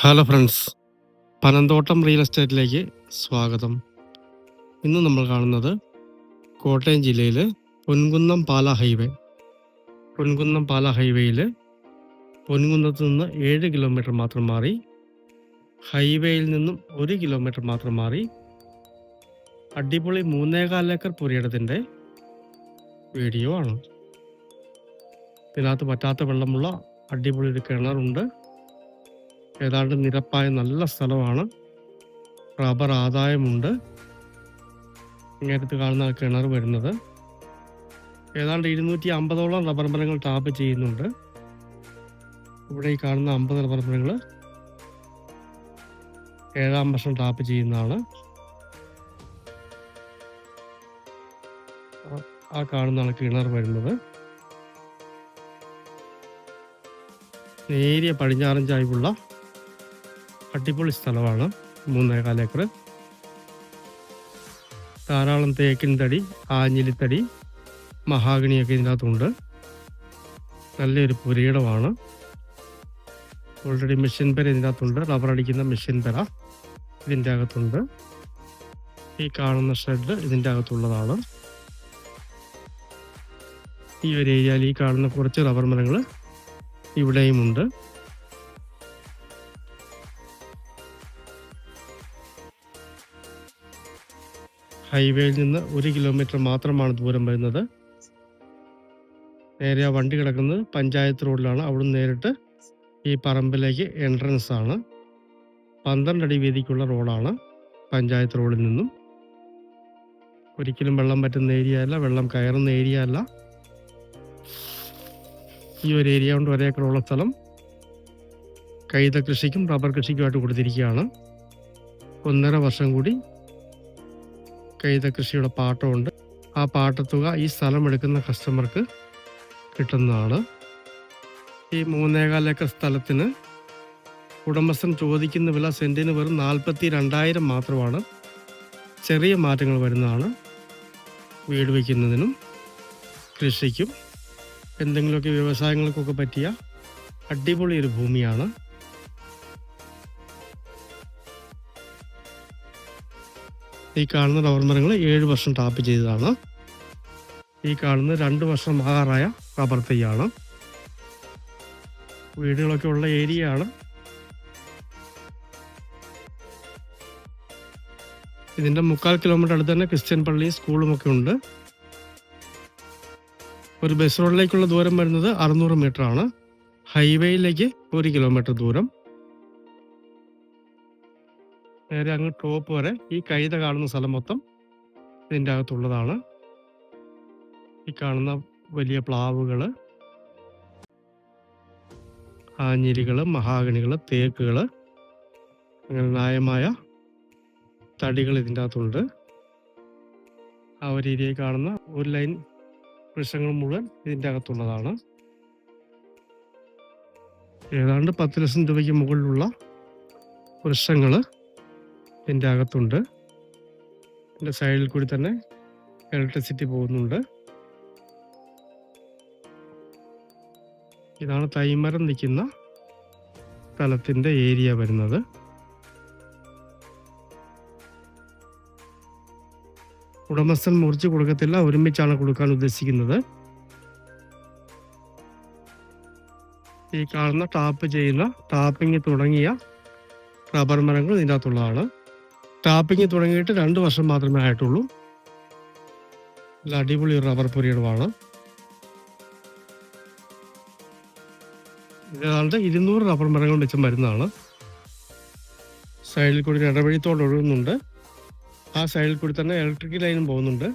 Hello friends Panamthottam real എസ്റ്റേറ്റിലേക്ക് സ്വാഗതം. ഇന്ന് നമ്മൾ കാണുന്നത് കോട്ടയം ജില്ലയിൽ പൊൻകുന്നം പാല ഹൈവേ. പൊൻകുന്നം പാല ഹൈവേയിൽ പൊൻകുന്നത്ത് നിന്ന് ഏഴ് കിലോമീറ്റർ മാത്രം മാറി ഹൈവേയിൽ നിന്നും ഒരു കിലോമീറ്റർ മാത്രം മാറി അടിപൊളി മൂന്നേകാലേക്കർ പുരയിടത്തിന്റെ വീഡിയോ ആണ്. ഇതിനകത്ത് പറ്റാത്ത വെള്ളമുള്ള അടിപൊളി ഒരു കിണറുണ്ട്. ഏതാണ്ട് നിരപ്പായ നല്ല സ്ഥലമാണ്. റബ്ബർ ആദായമുണ്ട്. ഇങ്ങനത്തെ കാണുന്ന കിണർ വരുന്നത്. ഏതാണ്ട് ഇരുന്നൂറ്റി അമ്പതോളം റബ്ബർ മരങ്ങൾ ടാപ്പ് ചെയ്യുന്നുണ്ട്. ഇവിടെ ഈ കാണുന്ന അമ്പത് റബ്ബർ മരങ്ങൾ ഏഴാം വർഷം ടാപ്പ് ചെയ്യുന്നതാണ്. ആ- ആ കാണുന്നതാണ് കിണർ വരുന്നത്. നേരിയ പടിഞ്ഞാറൻ ചായ്വുള്ള അടിപൊളി സ്ഥലമാണ്. മൂന്നേകാൽ ഏക്കർ ധാരാളം തേക്കിൻ തടി ആഞ്ഞിലിത്തടി മഹാഗണിയൊക്കെ ഇതിനകത്തുണ്ട്. നല്ലൊരു പുരയിടമാണ്. ഓൾറെഡി മെഷീൻ പെര ഇതിനകത്തുണ്ട്. റബ്ബർ അടിക്കുന്ന മെഷീൻ പെര ഇതിന്റെ അകത്തുണ്ട്. ഈ കാണുന്ന ഷെഡ് ഇതിന്റെ അകത്തുള്ളതാണ്. ഈ ഒരു ഏരിയയിൽ ഈ കാണുന്ന കുറച്ച് റബ്ബർ മരങ്ങൾ ഇവിടെയുമുണ്ട്. ഹൈവേയിൽ നിന്ന് ഒരു കിലോമീറ്റർ മാത്രമാണ് ദൂരം വരുന്നത്. നേരെ ആ വണ്ടി കിടക്കുന്നത് പഞ്ചായത്ത് റോഡിലാണ്. അവിടുന്ന് നേരിട്ട് ഈ പറമ്പിലേക്ക് എൻട്രൻസ് ആണ്. പന്ത്രണ്ട് അടി വീതിക്കുള്ള റോഡാണ് പഞ്ചായത്ത് റോഡിൽ നിന്നും. ഒരിക്കലും വെള്ളം പറ്റുന്ന ഏരിയ അല്ല വെള്ളം കയറുന്ന ഏരിയ അല്ല. ഈ ഒരു ഏരിയ കൊണ്ട് ഒരേക്കറുള്ള സ്ഥലം. കൈത കൃഷിക്കും റബ്ബർ കൃഷിക്കുമായിട്ട് കൊടുത്തിരിക്കുകയാണ്. ഒന്നര വർഷം കൂടി കൈത കൃഷിയുടെ പാട്ടമുണ്ട്. ആ പാട്ടത്തുക ഈ സ്ഥലം എടുക്കുന്ന കസ്റ്റമർക്ക് കിട്ടുന്നതാണ്. ഈ മൂന്നേകാൽ ഏക്കർ സ്ഥലത്തിന് ഉടമസ്ഥൻ ചോദിക്കുന്ന വില സെന്റിന് വെറും നാൽപ്പത്തി രണ്ടായിരം മാത്രമാണ്. ചെറിയ മാറ്റങ്ങൾ വരുന്നതാണ്. വീട് വയ്ക്കുന്നതിനും കൃഷിക്കും എന്തെങ്കിലുമൊക്കെ വ്യവസായങ്ങൾക്കൊക്കെ പറ്റിയ അടിപൊളി ഒരു ഭൂമിയാണ്. ഈ കാണുന്ന റബ്ബർ മരങ്ങൾ ഏഴ് വർഷം ടാപ്പ് ചെയ്തതാണ്. ഈ കാണുന്ന രണ്ട് വർഷം ആകാറായ റബ്ബർ തൈയാണ്. വീടുകളൊക്കെ ഉള്ള ഏരിയ ആണ് ഇതിന്റെ മുക്കാൽ കിലോമീറ്റർ അടുത്ത് തന്നെ ക്രിസ്ത്യൻ പള്ളിയും സ്കൂളും ഒക്കെ ഉണ്ട്. ഒരു ബസ് റോഡിലേക്കുള്ള ദൂരം വരുന്നത് അറുന്നൂറ് മീറ്റർ ആണ് ഹൈവേയിലേക്ക് ഒരു കിലോമീറ്റർ ദൂരം. നേരെ അങ്ങ് ടോപ്പ് വരെ ഈ കൈത കാണുന്ന സ്ഥലം മൊത്തം ഇതിന്റെ അകത്തുള്ളതാണ്. ഈ കാണുന്ന വലിയ പ്ലാവുകൾ ആഞ്ഞിലികൾ മഹാഗണികൾ തേക്കുകൾ അങ്ങനെ ന്യായമായ തടികൾ ഇതിന്റെ അകത്തുണ്ട്. ആ ഒരു ഏരിയയിൽ കാണുന്ന ഒരു ലൈൻ വൃക്ഷങ്ങൾ മുഴുവൻ ഇതിന്റെ അകത്തുള്ളതാണ്. ഏതാണ്ട് പത്ത് ലക്ഷം രൂപയ്ക്ക് മുകളിലുള്ള വൃക്ഷങ്ങൾ ഇതിന്റെ അകത്തുണ്ട്. ഇതിന്റെ സൈഡിൽ കൂടി തന്നെ ഇലക്ട്രിസിറ്റി പോകുന്നുണ്ട്. ഇതാണ് തൈമരം നിൽക്കുന്ന സ്ഥലത്തിന്റെ ഏരിയ വരുന്നത്. ഉടമസ്ഥൻ മുറിച്ച് കൊടുക്കത്തില്ല ഒരുമിച്ചാണ് കൊടുക്കാൻ ഉദ്ദേശിക്കുന്നത്. ഈ കാണുന്ന ടാപ്പ് ചെയ്യുന്ന ടാപ്പിംഗ് തുടങ്ങിയ റബ്ബർ മരങ്ങൾ ഇതിന്റെ അകത്തുള്ളതാണ് ടാപ്പിംഗ് തുടങ്ങിയിട്ട് രണ്ട് വർഷം മാത്രമേ ആയിട്ടുള്ളൂ. നല്ല അടിപൊളി റബ്ബർ പുരയിടമാണ്. ഇതാളുടെ ഇരുന്നൂറ് റബ്ബർ മരങ്ങൾ വെച്ച് മരുന്നാണ്. സൈഡിൽ കൂടി ഇടവഴിത്തോട് ഒഴുകുന്നുണ്ട്. ആ സൈഡിൽ കൂടി തന്നെ ഇലക്ട്രിക് ലൈനും പോകുന്നുണ്ട്.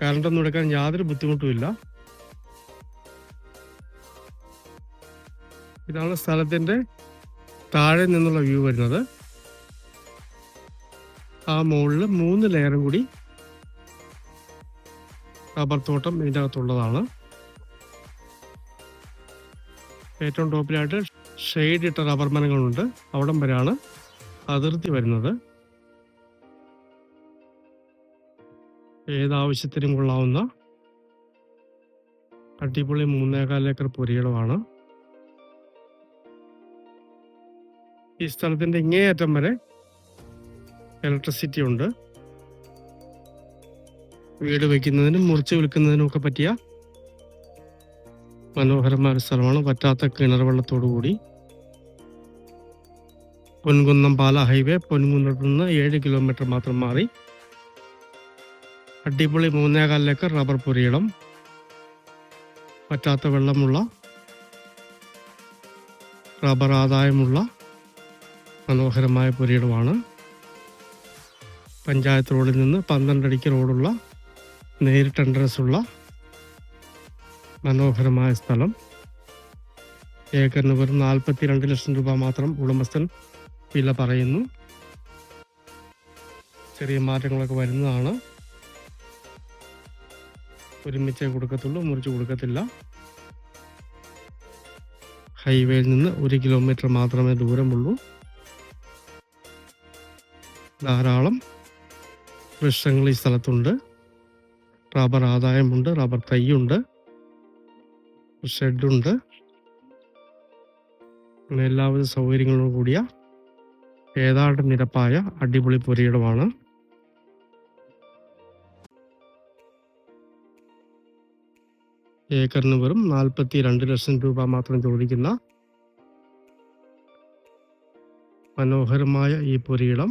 കറണ്ട് ഒന്നും എടുക്കാൻ യാതൊരു ബുദ്ധിമുട്ടുമില്ല ഇതാണ് സ്ഥലത്തിന്റെ താഴെ നിന്നുള്ള വ്യൂ വരുന്നത്. ആ മുകളിൽ മൂന്ന് ലെയറും കൂടി റബ്ബർ തോട്ടം ഇതിന്റെ അകത്തുള്ളതാണ്. ഏറ്റവും ടോപ്പിലായിട്ട് ഷെയ്ഡ് ഇട്ട റബ്ബർ മരങ്ങളുണ്ട്. അവിടം വരെയാണ് അതിർത്തി വരുന്നത്. ഏതാവശ്യത്തിനും കൊള്ളാവുന്ന അടിപൊളി മൂന്നേകാൽ ഏക്കർ പുരയിടമാണ് ഈ സ്ഥലത്തിന്റെ ഇങ്ങേയറ്റം വരെ ഇലക്ട്രിസിറ്റി ഉണ്ട്. വീട് വയ്ക്കുന്നതിനും മുറിച്ച് വിൽക്കുന്നതിനും ഒക്കെ പറ്റിയ മനോഹരമായ ഒരു സ്ഥലമാണ്. പറ്റാത്ത കിണർ വെള്ളത്തോടു കൂടി. പൊൻകുന്നം പാല ഹൈവേ പൊൻകുന്നത്ത് നിന്ന് ഏഴ് കിലോമീറ്റർ മാത്രം മാറി. അടിപൊളി മൂന്നേകാലിലേക്ക് റബ്ബർ പുരയിടം. പറ്റാത്ത വെള്ളമുള്ള റബ്ബർ ആദായമുള്ള മനോഹരമായ പുരയിടമാണ്. പഞ്ചായത്ത് റോഡിൽ നിന്ന് പന്ത്രണ്ടടിക്ക് റോഡുള്ള നേരിട്ട് എൻട്രൻസ് ഉള്ള മനോഹരമായ സ്ഥലം. ഏക്കറിന് വെറും നാൽപ്പത്തി രണ്ട് ലക്ഷം രൂപ മാത്രം ഉടമസ്ഥൻ വില പറയുന്നു. ചെറിയ മാറ്റങ്ങളൊക്കെ വരുന്നതാണ്. ഒരുമിച്ചേ കൊടുക്കത്തുള്ളൂ മുറിച്ച് കൊടുക്കത്തില്ല. ഹൈവേയിൽ നിന്ന് ഒരു കിലോമീറ്റർ മാത്രമേ ദൂരമുള്ളൂ. ധാരാളം വൃക്ഷങ്ങൾ ഈ സ്ഥലത്തുണ്ട്. റബ്ബർ ആദായമുണ്ട് റബ്ബർ തൈയുണ്ട് ഷെഡുണ്ട് അങ്ങനെ എല്ലാവിധ സൗകര്യങ്ങളോട് കൂടിയ ഏതാണ്ട് നിരപ്പായ അടിപൊളി പുരയിടമാണ്. ഏക്കറിന് വെറും നാൽപ്പത്തി രണ്ട് ലക്ഷം രൂപ മാത്രം ചോദിക്കുന്ന മനോഹരമായ ഈ പുരയിടം.